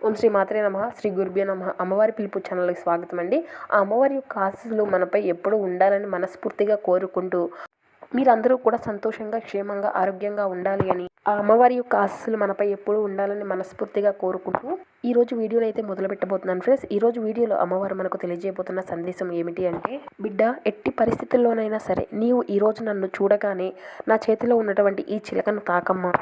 ఓం శ్రీ మాత్రే నమ. శ్రీ గురుభ్యో నమ. అమ్మవారి పిలుపు ఛానల్కి స్వాగతం అండి ఆ అమ్మవారి యొక్క ఆశీస్సులు మనపై ఎప్పుడూ ఉండాలని మనస్ఫూర్తిగా కోరుకుంటూ మీరందరూ కూడా సంతోషంగా క్షేమంగా ఆరోగ్యంగా ఉండాలి అని ఆ అమ్మవారి యొక్క ఆశీస్సులు మనపై ఎప్పుడూ ఉండాలని మనస్ఫూర్తిగా కోరుకుంటూ ఈ రోజు వీడియోని అయితే మొదలు పెట్టబోతున్నాను ఫ్రెండ్స్. ఈ రోజు వీడియోలో అమ్మవారు మనకు తెలియజేయబోతున్న సందేశం ఏమిటి అంటే బిడ్డ ఎట్టి పరిస్థితుల్లోనైనా సరే నీవు ఈ రోజు నన్ను చూడగానే నా చేతిలో ఉన్నటువంటి ఈ చిలకను తాకమ్మా.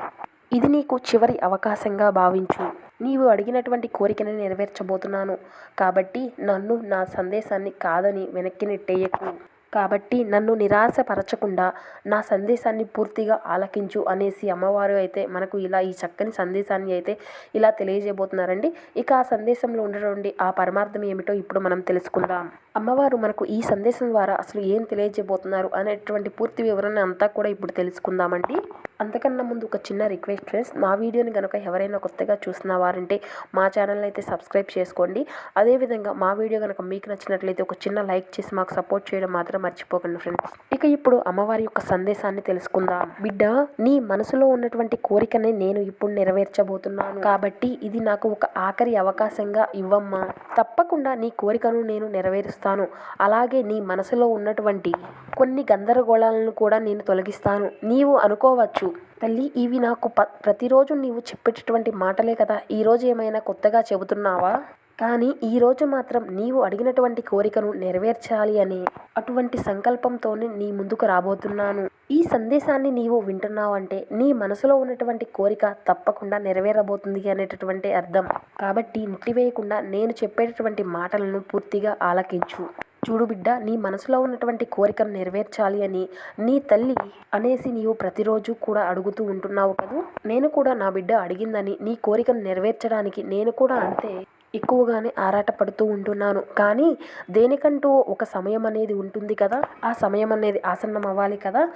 ఇది నీకు చివరి అవకాశంగా భావించు. నీవు అడిగినటువంటి కోరికని నెరవేర్చబోతున్నాను. కాబట్టి నన్ను నా సందేశాన్ని కాదని వెనక్కి నెట్టేయకు. కాబట్టి నన్ను నిరాశపరచకుండా నా సందేశాన్ని పూర్తిగా ఆలకించు అనేసి అమ్మవారు అయితే మనకు ఇలా ఈ చక్కని సందేశాన్ని అయితే ఇలా తెలియజేయబోతున్నారండి. ఇక ఆ సందేశంలో ఉన్నటువంటి ఆ పరమార్థం ఏమిటో ఇప్పుడు మనం తెలుసుకుందాం. అమ్మవారు మనకు ఈ సందేశం ద్వారా అసలు ఏం తెలియజేయబోతున్నారు అనేటువంటి పూర్తి వివరణ అంతా కూడా ఇప్పుడు తెలుసుకుందామండి. అంతకన్నా ముందు ఒక చిన్న రిక్వెస్ట్ ఫ్రెండ్స్ మా వీడియోని కనుక ఎవరైనా కొత్తగా చూసిన వారంటే మా ఛానల్ అయితే సబ్స్క్రైబ్ చేసుకోండి. అదేవిధంగా మా వీడియో కనుక మీకు నచ్చినట్లయితే ఒక చిన్న లైక్ చేసి మాకు సపోర్ట్ చేయడం మాత్రం మర్చిపోకండి ఫ్రెండ్స్ ఇక ఇప్పుడు అమ్మవారి యొక్క సందేశాన్ని తెలుసుకుందాం. బిడ్డ నీ మనసులో ఉన్నటువంటి కోరికని నేను ఇప్పుడు నెరవేర్చబోతున్నాను. కాబట్టి ఇది నాకు ఒక ఆఖరి అవకాశంగా ఇవ్వమ్మా. తప్పకుండా నీ కోరికను నేను నెరవేరుస్తాను. అలాగే నీ మనసులో ఉన్నటువంటి కొన్ని గందరగోళాలను కూడా నేను తొలగిస్తాను. నీవు అనుకోవచ్చు తల్లి ఇవి నాకు ప ప్రతిరోజు నీవు చెప్పేటటువంటి మాటలే కదా. ఈరోజు ఏమైనా కొత్తగా చెబుతున్నావా? కానీ ఈరోజు మాత్రం నీవు అడిగినటువంటి కోరికను నెరవేర్చాలి అనే అటువంటి సంకల్పంతోనే నీ ముందుకు రాబోతున్నాను. ఈ సందేశాన్ని నీవు వింటున్నావంటే నీ మనసులో ఉన్నటువంటి కోరిక తప్పకుండా నెరవేరబోతుంది అనేటటువంటి అర్థం. కాబట్టి నెట్టివేయకుండా నేను చెప్పేటటువంటి మాటలను పూర్తిగా ఆలకించు. చూడు బిడ్డ నీ మనసులో ఉన్నటువంటి కోరికను నెరవేర్చాలి అని నీ తల్లి అనేసి నీవు ప్రతిరోజు కూడా అడుగుతూ ఉంటున్నావు కదూ? నేను కూడా నా బిడ్డ అడిగిందని నీ కోరికను నెరవేర్చడానికి నేను కూడా అంతే ఎక్కువగానే ఆరాటపడుతూ ఉంటున్నాను. కానీ దేనికంటూ ఒక సమయం అనేది ఉంటుంది కదా? ఆ సమయం అనేది ఆసన్నం అవ్వాలి కదా?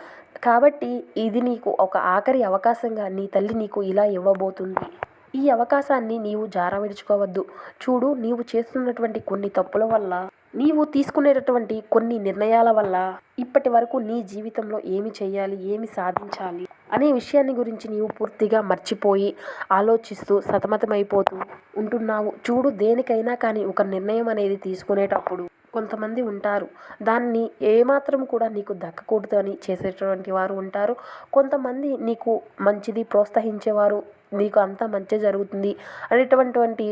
కాబట్టి ఇది నీకు ఒక ఆఖరి అవకాశంగా నీ తల్లి నీకు ఇలా ఇవ్వబోతుంది. ఈ అవకాశాన్ని నీవు జార విడుచుకోవద్దు చూడు నీవు చేస్తున్నటువంటి కొన్ని తప్పుల వల్ల నీవు తీసుకునేటటువంటి కొన్ని నిర్ణయాల వల్ల ఇప్పటి వరకు నీ జీవితంలో ఏమి చేయాలి? ఏమి సాధించాలి? అనే విషయాన్ని గురించి నీవు పూర్తిగా మర్చిపోయి ఆలోచిస్తూ సతమతమైపోతూ ఉంటున్నావు. చూడు దేనికైనా కానీ ఒక నిర్ణయం అనేది తీసుకునేటప్పుడు కొంతమంది ఉంటారు. దాన్ని ఏమాత్రం కూడా నీకు దక్కకూడదు అని చేసేటటువంటి వారు ఉంటారు. కొంతమంది నీకు మంచిది ప్రోత్సహించేవారు నీకు అంతా మంచి జరుగుతుంది అనేటటువంటి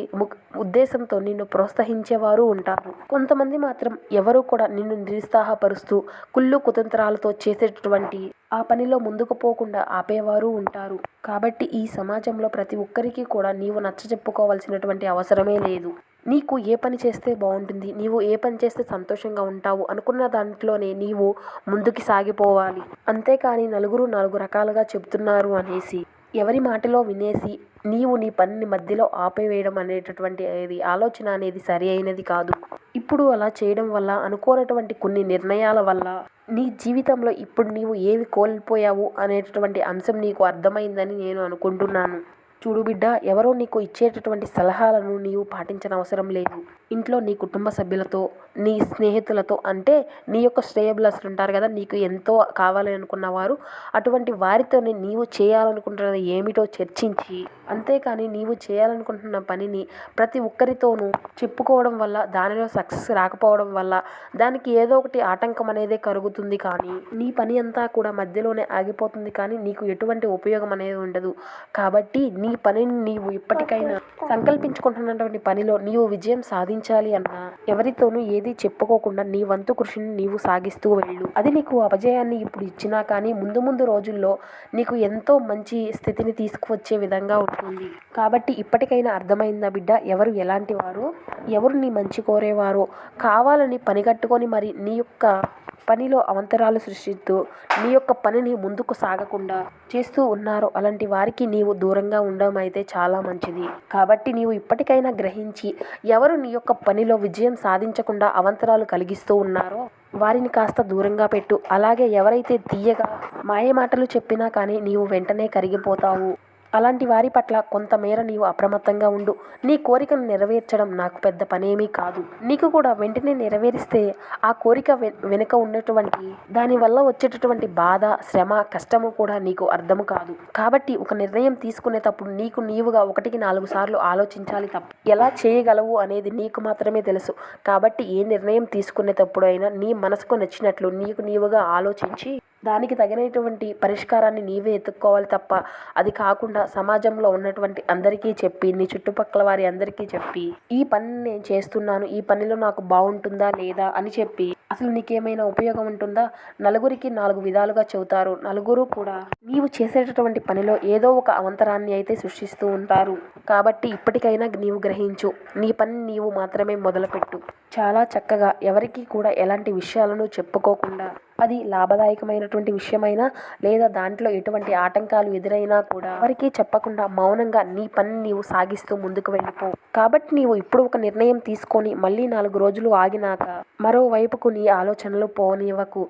ఉద్దేశంతో నిన్ను ప్రోత్సహించేవారు ఉంటారు. కొంతమంది మాత్రం ఎవరు కూడా నిన్ను నిరుత్సాహపరుస్తూ కుళ్ళు కుతంత్రాలతో చేసేటటువంటి ఆ పనిలో ముందుకు పోకుండా ఆపేవారు ఉంటారు. కాబట్టి ఈ సమాజంలో ప్రతి ఒక్కరికి కూడా నీవు నచ్చ చెప్పుకోవాల్సినటువంటి అవసరమే లేదు. నీకు ఏ పని చేస్తే బాగుంటుంది? నీవు ఏ పని చేస్తే సంతోషంగా ఉంటావు? అనుకున్న దాంట్లోనే నీవు ముందుకు సాగిపోవాలి. అంతేకాని నలుగురు నాలుగు రకాలుగా చెబుతున్నారు అనేసి ఎవరి మాటలో వినేసి నీవు నీ పనిని మధ్యలో ఆపేవేయడం అనేటటువంటి అది ఆలోచన అనేది సరి అయినది కాదు. ఇప్పుడు అలా చేయడం వల్ల అనుకోనటువంటి కొన్ని నిర్ణయాల వల్ల నీ జీవితంలో ఇప్పుడు నీవు ఏవి కోల్పోయావు అనేటటువంటి అంశం నీకు అర్థమైందని నేను అనుకుంటున్నాను. చూడు బిడ్డ ఎవరో నీకు ఇచ్చేటటువంటి సలహాలను నీవు పాటించిన అవసరం లేదు. ఇంట్లో నీ కుటుంబ సభ్యులతో నీ స్నేహితులతో అంటే నీ యొక్క శ్రేయబులసులు ఉంటారు కదా నీకు ఎంతో కావాలి అనుకున్న వారు అటువంటి వారితోనే నీవు చేయాలనుకుంటున్నది ఏమిటో చర్చించి అంతేకాని నీవు చేయాలనుకుంటున్న పనిని ప్రతి ఒక్కరితోనూ చెప్పుకోవడం వల్ల దానిలో సక్సెస్ రాకపోవడం వల్ల దానికి ఏదో ఒకటి ఆటంకం అనేది కలుగుతుంది కానీ నీ పని అంతా కూడా మధ్యలోనే ఆగిపోతుంది కానీ నీకు ఎటువంటి ఉపయోగం అనేది ఉండదు. కాబట్టి నీ పనిని నీవు ఇప్పటికైనా సంకల్పించుకుంటున్నటువంటి పనిలో నీవు విజయం సాధించాలి అన్నా ఎవరితోనూ ఏది చెప్పుకోకుండా నీ వంతు కృషిని నీవు సాగిస్తూ వెళ్ళు. అది నీకు అపజయాన్ని ఇప్పుడు ఇచ్చినా కానీ ముందు ముందు రోజుల్లో నీకు ఎంతో మంచి స్థితిని తీసుకువచ్చే విధంగా ఉంటుంది. కాబట్టి ఇప్పటికైనా అర్థమైందా బిడ్డ? ఎవరు ఎలాంటి వారు? ఎవరు నీ మంచి కోరేవారో? కావాలని పని కట్టుకొని మరి నీ యొక్క పనిలో అవంతరాలు సృష్టిస్తూ నీ యొక్క పనిని ముందుకు సాగకుండా చేస్తూ ఉన్నారో. అలాంటి వారికి నీవు దూరంగా ఉండడం అయితే చాలా మంచిది. కాబట్టి నీవు ఇప్పటికైనా గ్రహించి ఎవరు నీ యొక్క పనిలో విజయం సాధించకుండా అవంతరాలు కలిగిస్తూ ఉన్నారో వారిని కాస్త దూరంగా పెట్టు. అలాగే ఎవరైతే తీయగా మాయ మాటలు చెప్పినా కానీ నీవు వెంటనే కరిగిపోతావు. అలాంటి వారి పట్ల కొంతమేర నీవు అప్రమత్తంగా ఉండు. నీ కోరికను నెరవేర్చడం నాకు పెద్ద పనేమీ కాదు. నీకు కూడా వెంటనే నెరవేరిస్తే ఆ కోరిక వెనుక ఉన్నటువంటి దానివల్ల వచ్చేటటువంటి బాధ శ్రమ కష్టము కూడా నీకు అర్థము కాదు. కాబట్టి ఒక నిర్ణయం తీసుకునేటప్పుడు నీకు నీవుగా ఒకటికి నాలుగు సార్లు ఆలోచించాలి తప్ప ఎలా చేయగలవు అనేది నీకు మాత్రమే తెలుసు. కాబట్టి ఏ నిర్ణయం తీసుకునేటప్పుడు అయినా నీ మనసుకు నచ్చినట్లు నీకు నీవుగా ఆలోచించి దానికి తగినటువంటి పరిష్కారాన్ని నీవే ఎత్తుక్కోవాలి తప్ప అది కాకుండా సమాజంలో ఉన్నటువంటి అందరికీ చెప్పి నీ చుట్టుపక్కల వారి అందరికీ చెప్పి ఈ పని నేను చేస్తున్నాను ఈ పనిలో నాకు బాగుంటుందా లేదా అని చెప్పి అసలు నీకేమైనా ఉపయోగం ఉంటుందా? నలుగురికి నాలుగు విధాలుగా చెబుతారు. నలుగురు కూడా నీవు చేసేటటువంటి పనిలో ఏదో ఒక అవంతరాన్ని అయితే సృష్టిస్తూ ఉంటారు. కాబట్టి ఇప్పటికైనా నీవు గ్రహించు నీ పని నీవు మాత్రమే మొదలుపెట్టు. చాలా చక్కగా ఎవరికి కూడా ఎలాంటి విషయాలను చెప్పుకోకుండా అది లాభదాయకమైనటువంటి విషయమైనా లేదా దాంట్లో ఎటువంటి ఆటంకాలు ఎదురైనా కూడా ఎవరికి చెప్పకుండా మౌనంగా నీ పని నీవు సాగిస్తూ ముందుకు వెళ్ళిపో. కాబట్టి నీవు ఇప్పుడు ఒక నిర్ణయం తీసుకొని మళ్ళీ నాలుగు రోజులు ఆగినాక మరోవైపుకు నీ ఆలోచనలు పోనివ్వకు.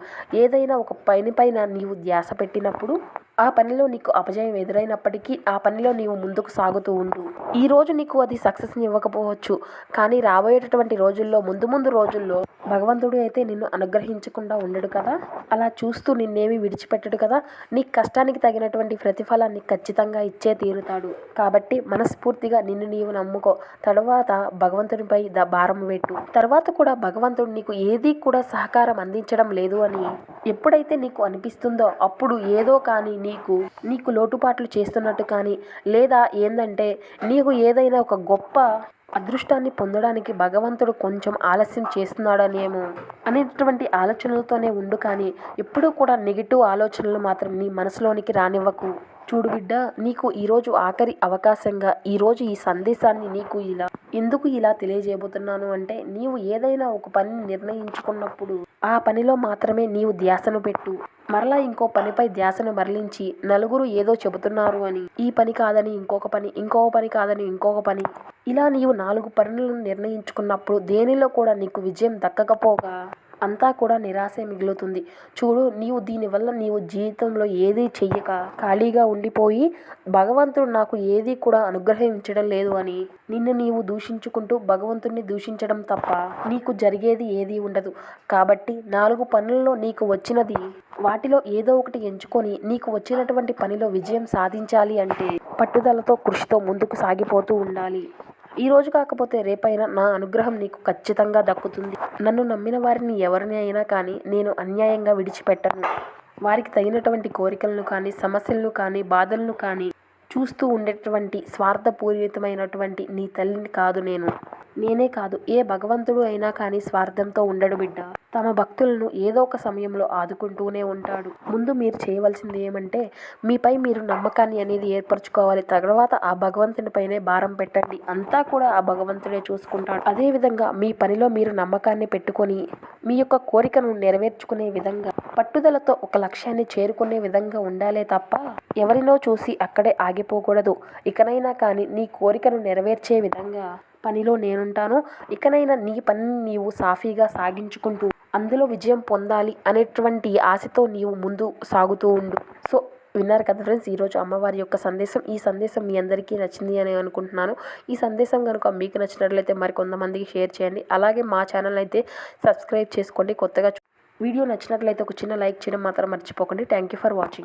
ఏదైనా ఒక పని పైన నీవు ధ్యాస పెట్టినప్పుడు ఆ పనిలో నీకు అపజయం ఎదురైనప్పటికీ ఆ పనిలో నీవు ముందుకు సాగుతూ ఉండు. ఈ రోజు నీకు అది సక్సెస్ని ఇవ్వకపోవచ్చు. కానీ రాబోయేటటువంటి రోజుల్లో ముందు ముందు రోజుల్లో భగవంతుడు అయితే నిన్ను అనుగ్రహించకుండా ఉండడు కదా? అలా చూస్తూ నిన్నేమి విడిచిపెట్టడు కదా? నీ కష్టానికి తగినటువంటి ప్రతిఫలాన్ని ఖచ్చితంగా ఇచ్చే తీరుతాడు. కాబట్టి మనస్ఫూర్తిగా నిన్ను నీవు నమ్ముకో. తర్వాత భగవంతునిపై ద భారం పెట్టు తర్వాత కూడా భగవంతుడు నీకు ఏది కూడా సహకారం అందించడం లేదు అని ఎప్పుడైతే నీకు అనిపిస్తుందో అప్పుడు ఏదో కానీ నీకు నీకు లోటుపాట్లు చేస్తున్నట్టు కానీ లేదా ఏందంటే నీకు ఏదైనా ఒక గొప్ప అదృష్టాన్ని పొందడానికి భగవంతుడు కొంచెం ఆలస్యం చేస్తున్నాడనేమో అనేటువంటి ఆలోచనలతోనే ఉండు కానీ ఎప్పుడూ కూడా నెగిటివ్ ఆలోచనలు మాత్రం నీ మనసులోనికి రానివ్వకు. చూడు బిడ్డ నీకు ఈరోజు ఆఖరి అవకాశంగా ఈరోజు ఈ సందేశాన్ని నీకు ఇలా ఎందుకు ఇలా తెలియజేయబోతున్నాను అంటే నీవు ఏదైనా ఒక పనిని నిర్ణయించుకున్నప్పుడు ఆ పనిలో మాత్రమే నీవు ధ్యాసను పెట్టు. మరలా ఇంకో పనిపై ధ్యాసను మరలించి నలుగురు ఏదో చెబుతున్నారు అని. ఈ పని కాదని ఇంకొక పని ఇంకొక పని కాదని ఇంకొక పని. ఇలా నీవు నాలుగు పనులను నిర్ణయించుకున్నప్పుడు దేనిలో కూడా నీకు విజయం దక్కకపోగా? అంతా కూడా నిరాశే మిగులుతుంది. చూడు నీవు దీనివల్ల నీవు జీవితంలో ఏది చెయ్యక ఖాళీగా ఉండిపోయి భగవంతుడు నాకు ఏది కూడా అనుగ్రహించడం లేదు అని నిన్ను నీవు దూషించుకుంటూ భగవంతుడిని దూషించడం తప్ప నీకు జరిగేది ఏది ఉండదు. కాబట్టి నాలుగు పనుల్లో నీకు వచ్చినది వాటిలో ఏదో ఒకటి ఎంచుకొని నీకు వచ్చినటువంటి పనిలో విజయం సాధించాలి అంటే పట్టుదలతో కృషితో ముందుకు సాగిపోతూ ఉండాలి. ఈ రోజు కాకపోతే రేపైనా నా అనుగ్రహం నీకు ఖచ్చితంగా దక్కుతుంది. నన్ను నమ్మిన వారిని ఎవరిని అయినా కానీ నేను అన్యాయంగా విడిచిపెట్టను. వారికి తగినటువంటి కోరికలను కానీ సమస్యలను కానీ బాధలను కానీ చూస్తూ ఉండేటువంటి స్వార్థపూరితమైనటువంటి నీ తల్లిని కాదు నేను. నేనే కాదు. ఏ భగవంతుడు అయినా కానీ స్వార్థంతో ఉండడు బిడ్డ. తమ భక్తులను ఏదో ఒక సమయంలో ఆదుకుంటూనే ఉంటాడు. ముందు మీరు చేయవలసింది ఏమంటే మీపై మీరు నమ్మకాన్ని అనేది ఏర్పరచుకోవాలి. తర్వాత ఆ భగవంతునిపైనే భారం పెట్టండి. అంతా కూడా ఆ భగవంతుడే చూసుకుంటాడు. అదేవిధంగా మీ పనిలో మీరు నమ్మకాన్ని పెట్టుకొని మీ యొక్క కోరికను నెరవేర్చుకునే విధంగా పట్టుదలతో ఒక లక్ష్యాన్ని చేరుకునే విధంగా ఉండాలే తప్ప ఎవరినో చూసి అక్కడే ఆగిపోకూడదు. ఇకనైనా కానీ నీ కోరికను నెరవేర్చే విధంగా పనిలో నేనుంటాను. ఇకనైనా నీ పనిని నీవు సాఫీగా సాగించుకుంటూ అందులో విజయం పొందాలి అనేటువంటి ఆశతో నీవు ముందు సాగుతూ ఉండు. సో విన్నారు కదా ఫ్రెండ్స్ ఈరోజు అమ్మవారి యొక్క సందేశం. ఈ సందేశం మీ అందరికీ నచ్చింది అని అనుకుంటున్నాను. ఈ సందేశం కనుక మీకు నచ్చినట్లయితే మరి కొంతమందికి షేర్ చేయండి. అలాగే మా ఛానల్ అయితే సబ్స్క్రైబ్ చేసుకోండి. కొత్తగా వీడియో నచ్చినట్లయితే ఒక చిన్న లైక్ చేయడం మాత్రం మర్చిపోకండి. Thank you for watching